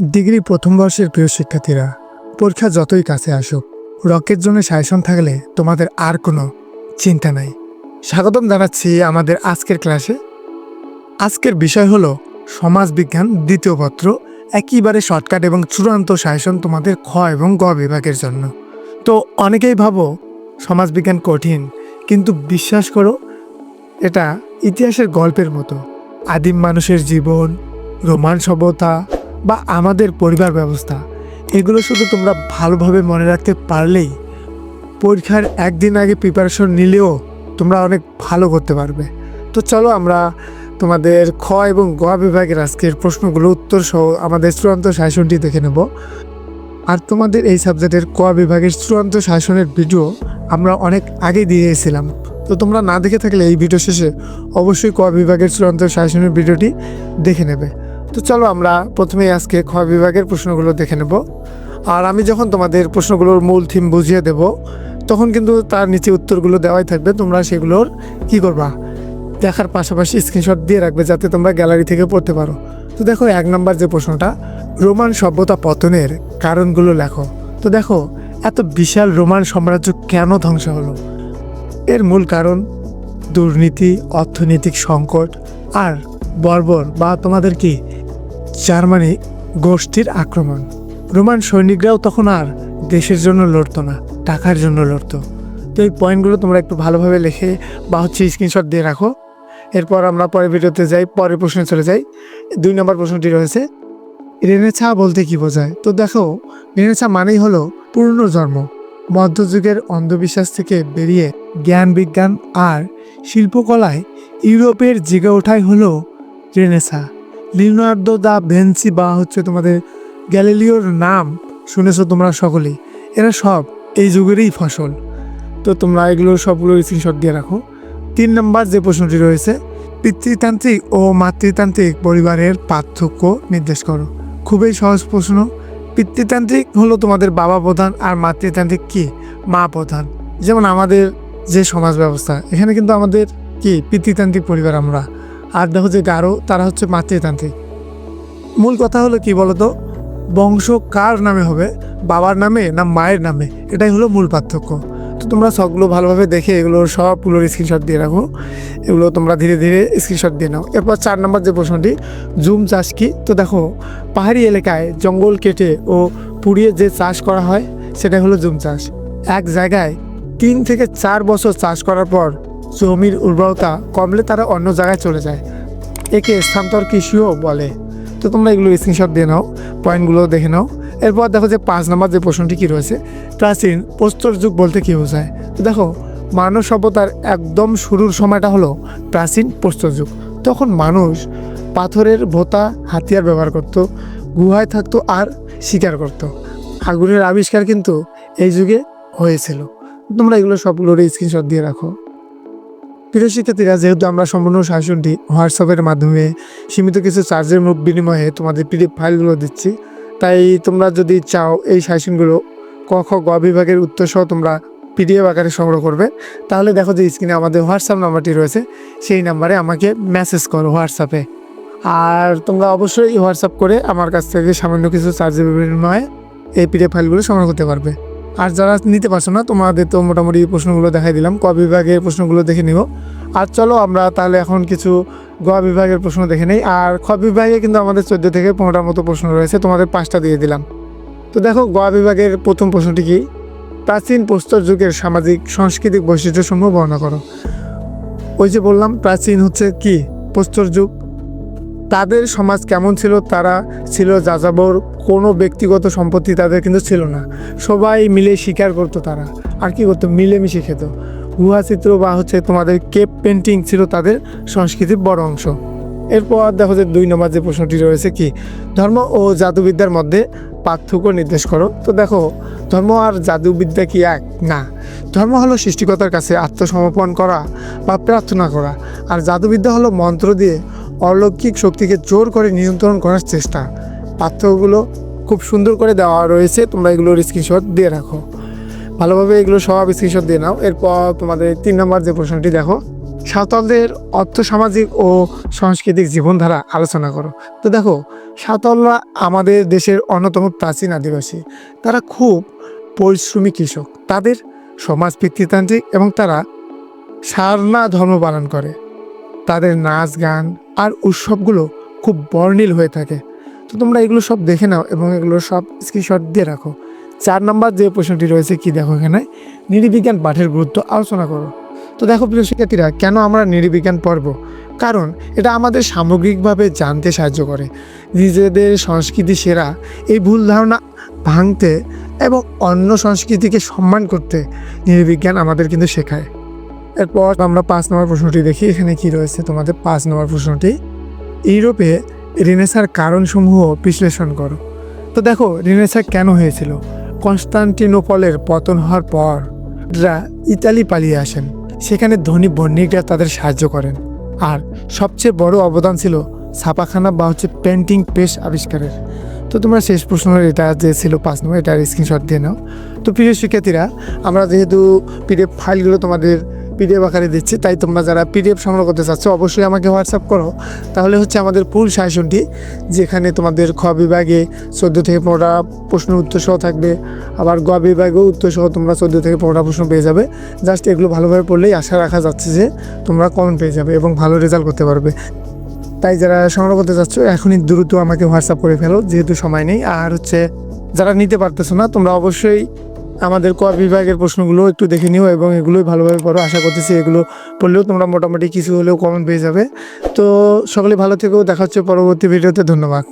Degree প্রথম বর্ষের প্রিয় শিক্ষার্থীরা, পরীক্ষা যতই কাছে আসুক রকের জন্য সাজেশন থাকলে তোমাদের আর কোনো চিন্তা নাই। স্বাগতম জানাচ্ছি আমাদের আজকের ক্লাসে। আজকের বিষয় হলো সমাজবিজ্ঞান দ্বিতীয় পত্র, একেবারে শর্টকাট এবং চূড়ান্ত সাজেশন তোমাদের খ এবং গ বিভাগের জন্য। তো অনেকেই ভাবো সমাজবিজ্ঞান কঠিন, কিন্তু বিশ্বাস করো, এটা ইতিহাসের গল্পের মতো। আদিম মানুষের জীবন, রোমান সভ্যতা বা আমাদের পরিবার ব্যবস্থা, এগুলো শুধু তোমরা ভালোভাবে মনে রাখতে পারলেই পরীক্ষার একদিন আগে প্রিপারেশন নিলেও তোমরা অনেক ভালো করতে পারবে। তো চলো আমরা তোমাদের খ এবং গ বিভাগের আজকের প্রশ্নগুলো উত্তর সহ আমাদের চূড়ান্ত শাসনটি দেখে নেব। আর তোমাদের এই সাবজেক্টের ক বিভাগের চূড়ান্ত শাসনের ভিডিও আমরা অনেক আগে দিয়েছিলাম। তো তোমরা না দেখে থাকলে এই ভিডিও শেষে অবশ্যই ক বিভাগের চূড়ান্ত শাসনের ভিডিওটি দেখে নেবে। তো চলো আমরা প্রথমেই আজকে খ বিভাগের প্রশ্নগুলো দেখে নেব। আর আমি যখন তোমাদের প্রশ্নগুলোর মূল থিম বুঝিয়ে দেব, তখন কিন্তু তার নিচে উত্তরগুলো দেওয়াই থাকবে। তোমরা সেগুলোর কি করবা? দেখার পাশাপাশি স্ক্রিনশট দিয়ে রাখবে যাতে তোমরা গ্যালারি থেকে পড়তে পারো। তো দেখো, এক নম্বর যে প্রশ্নটা, রোমান সভ্যতা পতনের কারণগুলো লেখো। তো দেখো, এত বিশাল রোমান সাম্রাজ্য কেন ধ্বংস হলো? এর মূল কারণ দুর্নীতি, অর্থনৈতিক সংকট আর বর্বর বা তোমাদের কি? জার্মানি গোষ্ঠীর আক্রমণ। রোমান সৈনিকরাও তখন আর দেশের জন্য লড়তো না, টাকার জন্য লড়তো। তো এই পয়েন্টগুলো তোমরা একটু ভালোভাবে লেখে বা হচ্ছে স্ক্রিনশট দিয়ে রাখো। এরপর আমরা পরের ভিডিওতে যাই, পরের প্রশ্নে চলে যাই। দুই নম্বর প্রশ্নটি রয়েছে, রেনেছা বলতে কি বোঝায়? তো দেখো, রেনেছা মানেই হলো পূর্ণজন্ম মধ্যযুগের অন্ধবিশ্বাস থেকে বেরিয়ে জ্ঞান বিজ্ঞান আর শিল্পকলায় ইউরোপের জেগে ওঠাই হলো রেনেসা লিওনার্দো দা ভেন্সি বা হচ্ছে তোমাদের গ্যালিলিওর নাম শুনেছো তোমরা সকলেই। এরা সব এই যুগেরই ফসল। তো তোমরা এগুলো সবগুলো স্ক্রিনশট দিয়ে রাখো। তিন নম্বর যে প্রশ্নটি রয়েছে, পিতৃতান্ত্রিক ও মাতৃতান্ত্রিক পরিবারের পার্থক্য নির্দেশ করো। খুবই সহজ প্রশ্ন। পিতৃতান্ত্রিক হলো তোমাদের বাবা প্রধান আর মাতৃতান্ত্রিক কি? মা প্রধান। যেমন আমাদের যে সমাজ ব্যবস্থা, এখানে কিন্তু আমাদের কি? পিতৃতান্ত্রিক পরিবার আমরা। দেখো যে গারো, তারা হচ্ছে মাতৃতান্ত্রিক। মূল কথা হলো কি বলতো? বংশ কার নামে হবে? বাবার নামে না মায়ের নামে? এটাই হলো মূল পার্থক্য। তো তোমরা সবগুলো ভালোভাবে দেখে এগুলোর সবগুলোর স্ক্রিনশট দিয়ে রাখো। এগুলো তোমরা ধীরে ধীরে স্ক্রিনশট দিয়ে নাও। এরপর চার নম্বর যে প্রশ্নটি, জুম চাষ কি? তো দেখো, পাহাড়ি এলাকায় জঙ্গল কেটে ও পুড়িয়ে যে চাষ করা হয়, সেটাই হলো জুম চাষ। এক জায়গায় তিন থেকে চার বছর চাষ করার পর জমির উর্বরতা কমলে তারা অন্য জায়গায় চলে যায়। একে স্থানান্তর কৃষিও বলে। তো তোমরা এগুলো স্ক্রিনশট দিয়ে নাও পয়েন্টগুলো দেখে নাও। এরপর দেখো যে পাঁচ নম্বর যে প্রশ্নটি কী রয়েছে, প্রাচীন প্রস্তর যুগ বলতে কী বোঝায়? তো দেখো, মানব সভ্যতার একদম শুরুর সময়টা হলো প্রাচীন প্রস্তর যুগ। তখন মানুষ পাথরের ভোতা হাতিয়ার ব্যবহার করত, গুহায় থাকতো আর শিকার করত। আগুনের আবিষ্কার কিন্তু এই যুগে হয়েছিল। তোমরা এগুলো সবগুলোর স্ক্রিনশট দিয়ে রাখো। প্রিয় শিক্ষার্থীরা, যেহেতু আমরা সম্পূর্ণ শাসনটি হোয়াটসঅ্যাপের মাধ্যমে সীমিত কিছু চার্জের বিনিময়ে তোমাদের পিডিএফ ফাইলগুলো দিচ্ছি, তাই তোমরা যদি চাও এই শাসনগুলো ক, খ, গ বিভাগের উত্তর সহ তোমরা পিডিএফ আকারে সংগ্রহ করবে, তাহলে দেখো যে স্ক্রিনে আমাদের হোয়াটসঅ্যাপ নাম্বারটি রয়েছে, সেই নাম্বারে আমাকে মেসেজ করো হোয়াটসঅ্যাপে। আর তোমরা অবশ্যই হোয়াটসঅ্যাপ করে আমার কাছ থেকে সামান্য কিছু চার্জের বিনিময়ে এই পিডিএফ ফাইলগুলো সংগ্রহ করতে পারবে। আর যারা নিতে পারছ না, তোমাদের তো মোটামুটি প্রশ্নগুলো দেখাই দিলাম। ক বিভাগের প্রশ্নগুলো দেখে নিব। আর চলো আমরা তাহলে এখন কিছু গ বিভাগের প্রশ্ন দেখে নেই। আর খ বিভাগে কিন্তু আমাদের চোদ্দ থেকে পনেরোটার মতো প্রশ্ন রয়েছে। তোমাদের পাঁচটা দিয়ে দিলাম। তো দেখো গ বিভাগের প্রথম প্রশ্নটি কি? প্রাচীন প্রস্তর যুগের সামাজিক, সাংস্কৃতিক বৈশিষ্ট্য বৈশিষ্ট্যসমূহ বর্ণনা করো। ওই যে বললাম, প্রাচীন হচ্ছে কি? প্রস্তর যুগ। তাদের সমাজ কেমন ছিল, তারা ছিল যাযাবর, কোনো ব্যক্তিগত সম্পত্তি তাদের কিন্তু ছিল না। সবাই মিলে শিকার করতো তারা। আর কি করতো? মিলেমিশে খেত। গুহা চিত্র বা হচ্ছে তোমাদের কেপ পেন্টিং ছিল তাদের সংস্কৃতির বড় অংশ। এরপর দেখো যে দুই নম্বর যে প্রশ্নটি রয়েছে কি? ধর্ম ও জাদুবিদ্যার মধ্যে পার্থক্য নির্দেশ করো। তো দেখো, ধর্ম আর জাদুবিদ্যা কি এক? না। ধর্ম হলো সৃষ্টিকতার কাছে আত্মসমর্পণ করা বা প্রার্থনা করা। আর জাদুবিদ্যা হলো মন্ত্র দিয়ে অলৌকিক শক্তিকে জোর করে নিয়ন্ত্রণ করার চেষ্টা। পার্থক্যগুলো খুব সুন্দর করে দেওয়া রয়েছে, তোমরা এগুলোর স্ক্রিনশট দিয়ে রাখো। ভালোভাবে এগুলো সব স্ক্রিনশট দিয়ে নাও, এরপর তোমাদের তিন নম্বর যে প্রশ্নটি দেখো। সাঁওতালদের অর্থসামাজিক ও সাংস্কৃতিক জীবনধারা আলোচনা করো। তো দেখো, সাঁওতালরা আমাদের দেশের অন্যতম প্রাচীন আদিবাসী। তারা খুব পরিশ্রমী কৃষক। তাদের সমাজ পিতৃতান্ত্রিক এবং তারা সারনা ধর্ম পালন করে। তাদের নাচ গান আর উৎসবগুলো খুব বর্ণিল হয়ে থাকে। তো তোমরা এগুলো সব দেখে নাও এবং এগুলো সব স্ক্রিনশট দিয়ে রাখো। চার নম্বর যে প্রশ্নটি রয়েছে কি দেখো এখানে? নৃবিজ্ঞান পাঠের গুরুত্ব আলোচনা করো। তো দেখো প্রিয় শিক্ষার্থীরা, কেন আমরা নৃবিজ্ঞান পড়ব? কারণ এটা আমাদের সামগ্রিকভাবে জানতে সাহায্য করে। নিজেদের সংস্কৃতি সেরা, এই ভুল ধারণা ভাঙতে এবং অন্য সংস্কৃতিকে সম্মান করতে নৃবিজ্ঞান আমাদের কিন্তু শেখায়। এরপর আমরা পাঁচ নম্বর প্রশ্নটি দেখি, এখানে কি রয়েছে তোমাদের পাঁচ নম্বর প্রশ্নটি? ইউরোপে রিনেসার কারণসমূহ বিশ্লেষণ করো। তো দেখো, রিনেসার কেন হয়েছিল? কনস্টান্টিনোপলের পতন হওয়ার পর রা ইতালি পালিয়ে আসেন। সেখানে ধনী বণিকরা তাদের সাহায্য করেন। আর সবচেয়ে বড় অবদান ছিল ছাপাখানা বা হচ্ছে পেন্টিং পেশ আবিষ্কারের। তো তোমরা শেষ প্রশ্নের এটা যে ছিল পাঁচ নম্বর, এটার স্ক্রিনশট দিয়ে নাও। তো প্রিয় শিক্ষার্থীরা, আমরা যেহেতু পিডিএফ ফাইলগুলো তোমাদের পিডিএফ আকারে দিচ্ছি, তাই তোমরা যারা পিডিএফ সংগ্রহ করতে চাচ্ছ, অবশ্যই আমাকে হোয়াটসঅ্যাপ করো। তাহলে হচ্ছে আমাদের ফুল সাজেশনটি যেখানে তোমাদের খ বিভাগে চোদ্দ থেকে পনেরোটা প্রশ্ন উত্তর সহ থাকবে, আবার গ বিভাগেও উত্তর সহ তোমরা চোদ্দ থেকে পনেরোটা প্রশ্ন পেয়ে যাবে। জাস্ট এগুলো ভালোভাবে পড়লেই আশা রাখা যাচ্ছে যে তোমরা কমন পেয়ে যাবে এবং ভালো রেজাল্ট করতে পারবে। তাই যারা সংগ্রহ করতে চাচ্ছ, এখনই দ্রুত আমাকে হোয়াটসঅ্যাপ করে ফেলো, যেহেতু সময় নেই। আর হচ্ছে, যারা নিতে পারতেছো না, তোমরা অবশ্যই আমাদের ক বিভাগের প্রশ্নগুলো একটু দেখে নিও এবং এগুলোই ভালোভাবে পড়ো। আশা করতেছি এগুলো পড়লেও তোমরা মোটামুটি কিছু হলেও কমন পেয়ে যাবে। তো সকলে ভালো থেকেও দেখা হচ্ছে পরবর্তী ভিডিওতে, ধন্যবাদ।